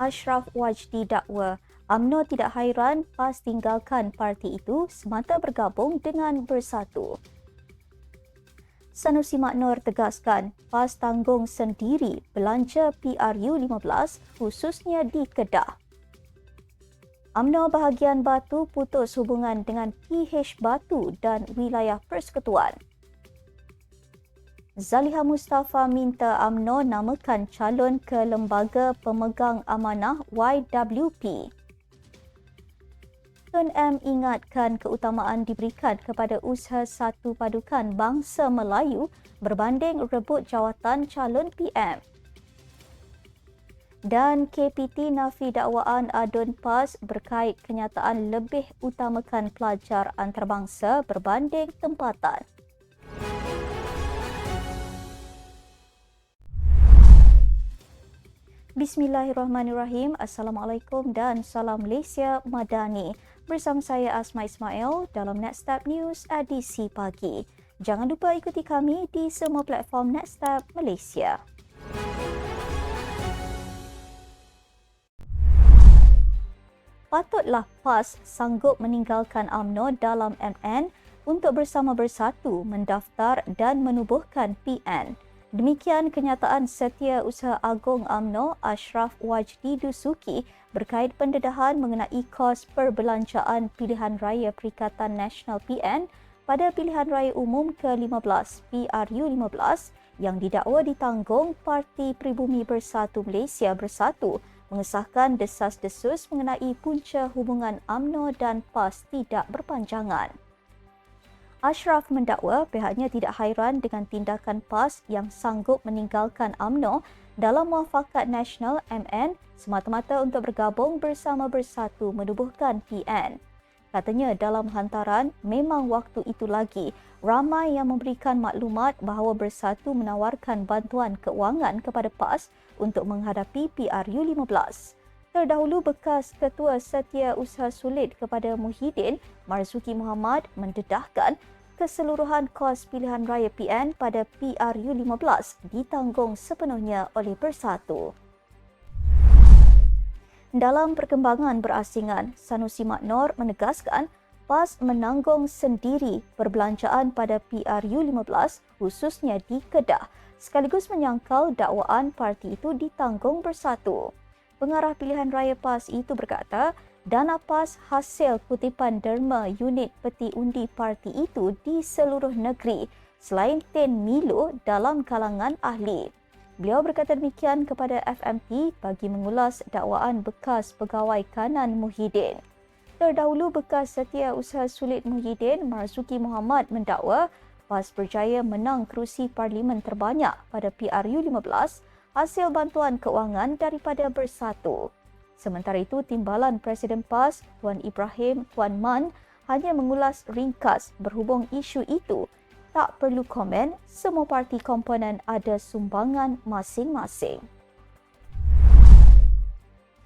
Ashraf Wajdi dakwa UMNO tidak hairan PAS tinggalkan parti itu semata bergabung dengan Bersatu. Sanusi Maknor tegaskan PAS tanggung sendiri belanja PRU 15 khususnya di Kedah. UMNO bahagian Batu putus hubungan dengan PH Batu dan wilayah persekutuan. Zaliha Mustafa minta UMNO namakan calon ke Lembaga Pemegang Amanah YWP. Tun M ingatkan keutamaan diberikan kepada usaha satu padukan bangsa Melayu berbanding rebut jawatan calon PM. Dan KPT nafi dakwaan adun PAS berkait kenyataan lebih utamakan pelajar antarabangsa berbanding tempatan. Bismillahirrahmanirrahim. Assalamualaikum dan salam Malaysia Madani bersama saya Asma Ismail dalam Netstab News edisi pagi. Jangan lupa ikuti kami di semua platform Netstab Malaysia. Patutlah PAS sanggup meninggalkan AMNO dalam MN untuk bersama bersatu mendaftar dan menubuhkan PN. Demikian kenyataan Setiausaha Agung AMNO Ashraf Wajdi Dusuki berkait pendedahan mengenai kos perbelanjaan pilihan raya Perikatan Nasional PN pada pilihan raya umum ke-15 PRU 15 yang didakwa ditanggung Parti Pribumi Bersatu Malaysia Bersatu mengesahkan desas-desus mengenai punca hubungan AMNO dan PAS tidak berpanjangan. Ashraf mendakwa pihaknya tidak hairan dengan tindakan PAS yang sanggup meninggalkan AMNO dalam muafakat nasional MN semata-mata untuk bergabung bersama bersatu menubuhkan PN. Katanya dalam hantaran, memang waktu itu lagi ramai yang memberikan maklumat bahawa bersatu menawarkan bantuan keuangan kepada PAS untuk menghadapi PRU 15. Terdahulu bekas Ketua Setia Usaha Sulit kepada Muhyiddin, Marzuki Muhammad mendedahkan keseluruhan kos pilihan raya PN pada PRU 15 ditanggung sepenuhnya oleh Bersatu. Dalam perkembangan berasingan, Sanusi Maknor menegaskan PAS menanggung sendiri perbelanjaan pada PRU 15 khususnya di Kedah sekaligus menyangkal dakwaan parti itu ditanggung bersatu. Pengarah pilihan raya PAS itu berkata, dana PAS hasil kutipan derma unit peti undi parti itu di seluruh negeri selain Ten Milo dalam kalangan ahli. Beliau berkata demikian kepada FMT bagi mengulas dakwaan bekas pegawai kanan Muhyiddin. Terdahulu bekas setiausaha sulit Muhyiddin, Marzuki Muhammad mendakwa PAS berjaya menang kerusi parlimen terbanyak pada PRU 15 hasil bantuan keuangan daripada Bersatu. Sementara itu, Timbalan Presiden PAS, Tuan Ibrahim Tuan Man, hanya mengulas ringkas berhubung isu itu. Tak perlu komen, semua parti komponen ada sumbangan masing-masing.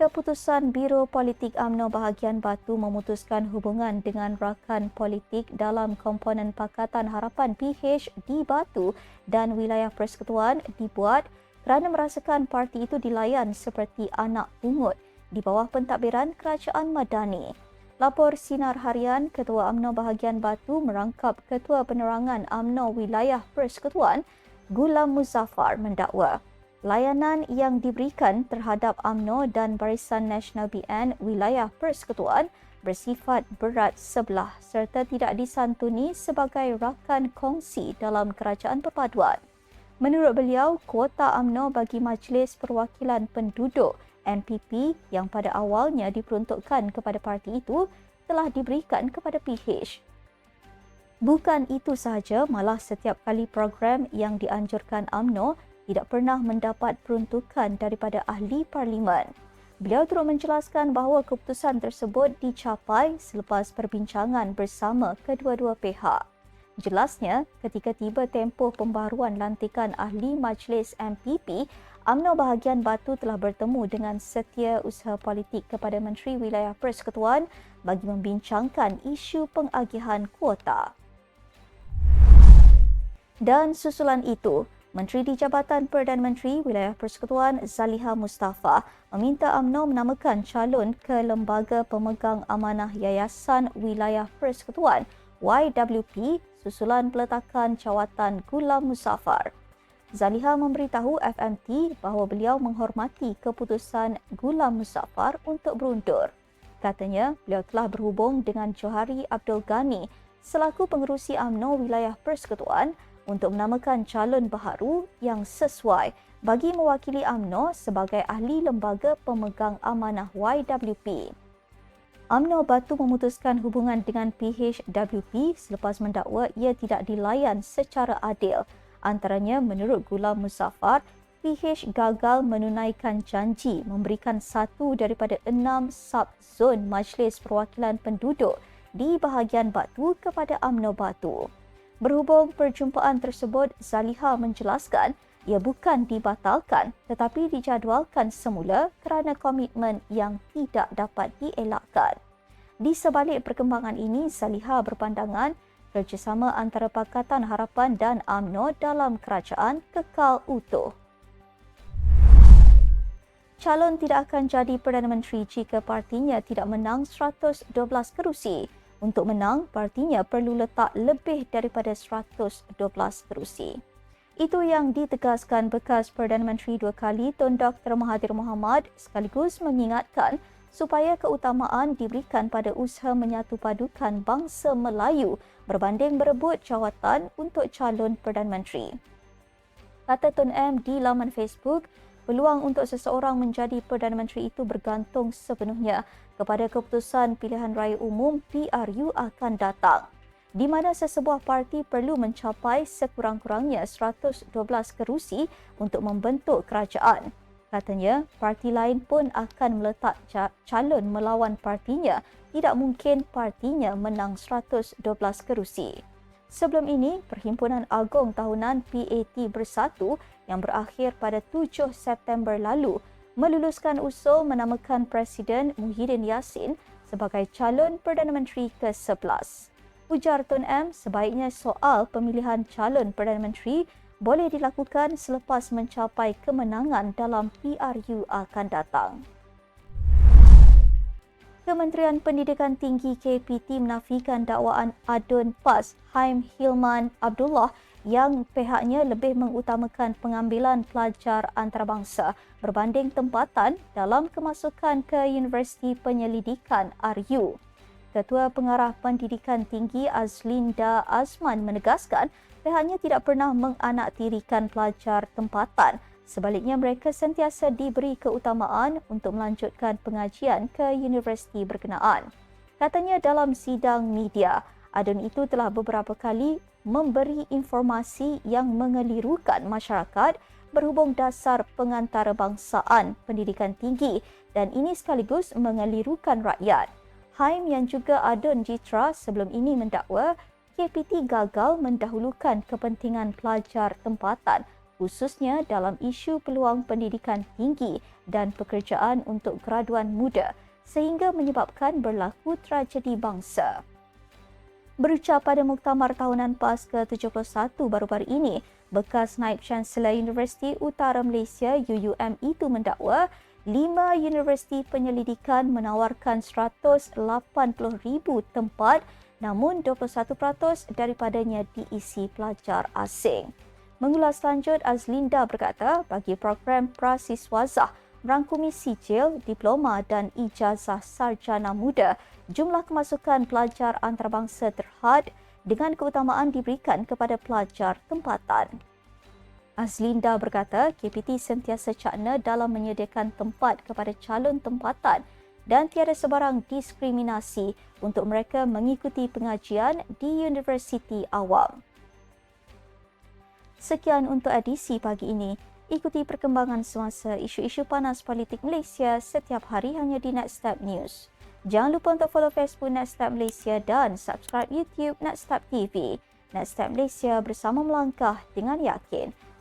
Keputusan Biro Politik AMNO bahagian Batu memutuskan hubungan dengan rakan politik dalam komponen Pakatan Harapan PH di Batu dan wilayah persekutuan dibuat kerana merasakan parti itu dilayan seperti anak pungut di bawah pentadbiran Kerajaan Madani. Lapor Sinar Harian Ketua AMNO Bahagian Batu merangkap Ketua Penerangan AMNO Wilayah Persekutuan Gulam Muzaffar mendakwa layanan yang diberikan terhadap AMNO dan Barisan Nasional BN Wilayah Persekutuan bersifat berat sebelah serta tidak disantuni sebagai rakan kongsi dalam kerajaan perpaduan. Menurut beliau, kuota AMNO bagi Majlis Perwakilan Penduduk MPP yang pada awalnya diperuntukkan kepada parti itu telah diberikan kepada PH. Bukan itu sahaja, malah setiap kali program yang dianjurkan AMNO tidak pernah mendapat peruntukan daripada ahli parlimen. Beliau turut menjelaskan bahawa keputusan tersebut dicapai selepas perbincangan bersama kedua-dua pihak. Jelasnya, ketika tiba tempoh pembaruan lantikan ahli majlis MPP, UMNO bahagian Batu telah bertemu dengan setia usaha politik kepada Menteri Wilayah Persekutuan bagi membincangkan isu pengagihan kuota. Dan susulan itu, Menteri di Jabatan Perdana Menteri Wilayah Persekutuan Zaliha Mustafa meminta AMNO menamakan calon ke Lembaga Pemegang Amanah Yayasan Wilayah Persekutuan YWP susulan peletakan cawatan Gulam Musafar. Zaliha memberitahu FMT bahawa beliau menghormati keputusan Gulam Musafar untuk berundur. Katanya, beliau telah berhubung dengan Johari Abdul Ghani selaku pengerusi AMNO Wilayah Persekutuan untuk menamakan calon baharu yang sesuai bagi mewakili AMNO sebagai ahli lembaga pemegang amanah YWP. AMNO batu memutuskan hubungan dengan PHWP selepas mendakwa ia tidak dilayan secara adil. Antaranya menurut Gulam Musafar, PH gagal menunaikan janji memberikan satu daripada enam sub-zon Majlis Perwakilan Penduduk di bahagian Batu kepada AMNO Batu. Berhubung perjumpaan tersebut, Zaliha menjelaskan ia bukan dibatalkan tetapi dijadualkan semula kerana komitmen yang tidak dapat dielakkan. Di sebalik perkembangan ini, Zaliha berpandangan kerjasama antara Pakatan Harapan dan AMNO dalam kerajaan kekal utuh. Calon tidak akan jadi Perdana Menteri jika partinya tidak menang 112 kerusi. Untuk menang, partinya perlu letak lebih daripada 112 kerusi. Itu yang ditegaskan bekas Perdana Menteri dua kali Tun Dr. Mahathir Mohamad sekaligus mengingatkan supaya keutamaan diberikan pada usaha menyatu padukan bangsa Melayu berbanding berebut jawatan untuk calon Perdana Menteri. Kata Tun M di laman Facebook, peluang untuk seseorang menjadi Perdana Menteri itu bergantung sepenuhnya kepada keputusan pilihan raya umum PRU akan datang di mana sesebuah parti perlu mencapai sekurang-kurangnya 112 kerusi untuk membentuk kerajaan. Katanya, parti lain pun akan meletak calon melawan partinya. Tidak mungkin partinya menang 112 kerusi. Sebelum ini, Perhimpunan Agong Tahunan PAT Bersatu yang berakhir pada 7 September lalu meluluskan usul menamakan Presiden Muhyiddin Yassin sebagai calon Perdana Menteri ke-11. Ujar Tun M, sebaiknya soal pemilihan calon Perdana Menteri boleh dilakukan selepas mencapai kemenangan dalam PRU akan datang. Kementerian Pendidikan Tinggi KPT menafikan dakwaan adun PAS Haim Hilman Abdullah yang pihaknya lebih mengutamakan pengambilan pelajar antarabangsa berbanding tempatan dalam kemasukan ke Universiti Penyelidikan RU. Ketua Pengarah Pendidikan Tinggi Azlinda Azman menegaskan pihaknya tidak pernah menganaktirikan pelajar tempatan Sebaliknya, mereka sentiasa diberi keutamaan untuk melanjutkan pengajian ke universiti berkenaan. Katanya dalam sidang media, adun itu telah beberapa kali memberi informasi yang mengelirukan masyarakat berhubung dasar pengantarbangsaan pendidikan tinggi dan ini sekaligus mengelirukan rakyat. Haim yang juga adun Jitra sebelum ini mendakwa KPT gagal mendahulukan kepentingan pelajar tempatan khususnya dalam isu peluang pendidikan tinggi dan pekerjaan untuk graduan muda sehingga menyebabkan berlaku tragedi bangsa. Berucap pada Muktamar Tahunan PAS ke-71 baru-baru ini, bekas Naib Chancellor Universiti Utara Malaysia UUM itu mendakwa lima universiti penyelidikan menawarkan 180,000 tempat namun 21% daripadanya diisi pelajar asing. Mengulas lanjut, Azlinda berkata bagi program Prasiswazah merangkumi sijil, diploma dan ijazah sarjana muda, jumlah kemasukan pelajar antarabangsa terhad dengan keutamaan diberikan kepada pelajar tempatan. Azlinda berkata KPT sentiasa cakna dalam menyediakan tempat kepada calon tempatan dan tiada sebarang diskriminasi untuk mereka mengikuti pengajian di universiti awam. Sekian untuk edisi pagi ini. Ikuti perkembangan semasa isu-isu panas politik Malaysia setiap hari hanya di Next Step News. Jangan lupa untuk follow Facebook Next Step Malaysia dan subscribe YouTube Next Step TV. Next Step Malaysia bersama melangkah dengan yakin.